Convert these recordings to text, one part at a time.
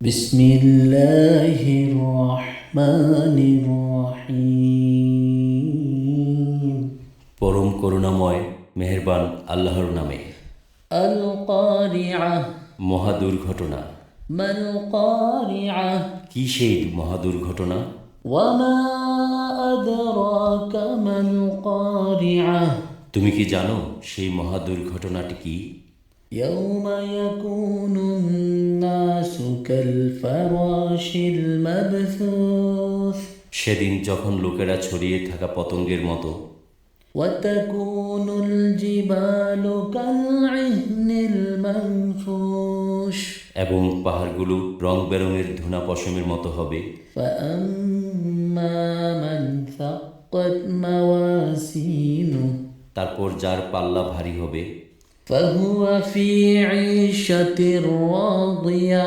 بسم الله الرحمن الرحيم পরম করুণাময় মেহেরবান আল্লাহর নামে القارعة মহা দুর্ঘটনা ما القارعة কি সেই মহা দুর্ঘটনা وما أدراك ما القارعة তুমি কি জানো সেই মহা দুর্ঘটনাটি কি يوم يكون الناس كالفراش المبثوث সেদিন যখন লোকেরা ছড়িয়ে থাকা পতঙ্গের মতো وتكون الجبال كالعهن المنفوش এবং পাহাড়গুলো রং বেরঙের ধুনা পশমের মতো হবে فأما من ثقت موازينه তারপর যার পাল্লা ভারী হবে فهو في عيشة راضية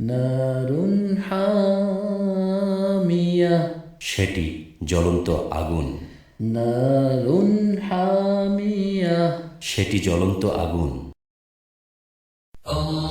নারুন হামিয়া। সেটি জ্বলন্ত আগুন। নারুন হামিয়া। সেটি জ্বলন্ত আগুন। আল্লাহ